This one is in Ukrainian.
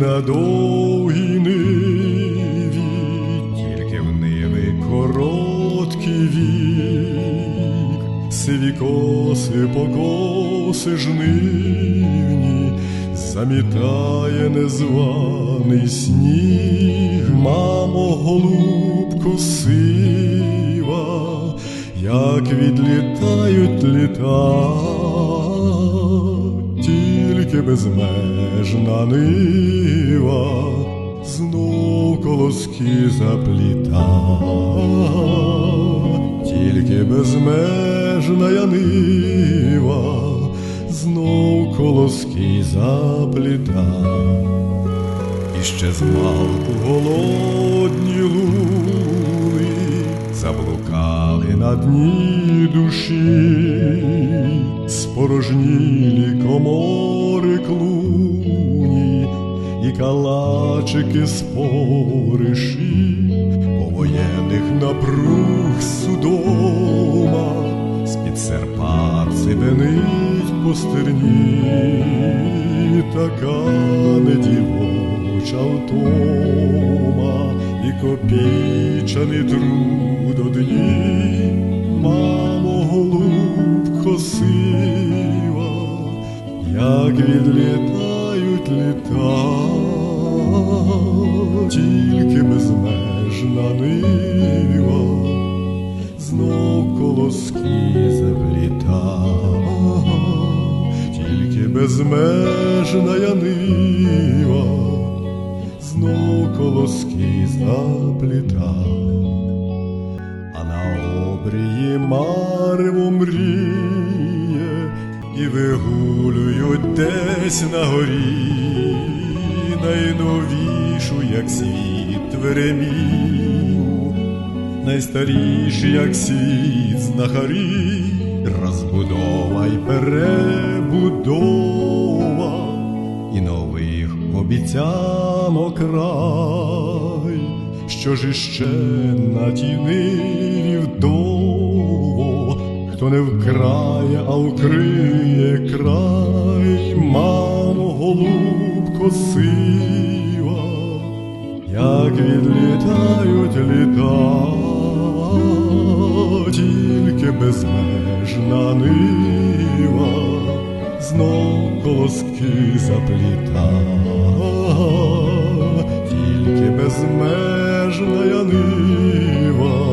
на довгій ниві, тільки в ниви короткий вік, сиві коси покоси жнивні, замітає незваний сніг, мамо, голубко сива, як відлітають літа, тільки безмежна нива, знов колоски запліта, тільки безмежна я нива, знов колоски запліта. І ще змалку голодні луни заблукали на дні душі, спорожнілі комори калачики спориші, повоєнних напруг судома, з-під серпа цибенить по стерні, така недівоча втома і копійчаний труд одні, мамо, голубко сива, як відлітають літа, тільки безмежна нива, знов колоски запліта, тільки безмежна я нива, знов колоски запліта, а на обрії марво мріє і вигулюють десь на горі найновішу, як світ веремію, найстаріші, як світ знахарі, розбудова й перебудова, і нових обіцянок край, що ж іще на тій ниві вдово, хто не вкрає, а вкриє край, мамо, зранку як відлітають літа, тільки безмежна нива, знов колоски запліта, тільки безмежна нива.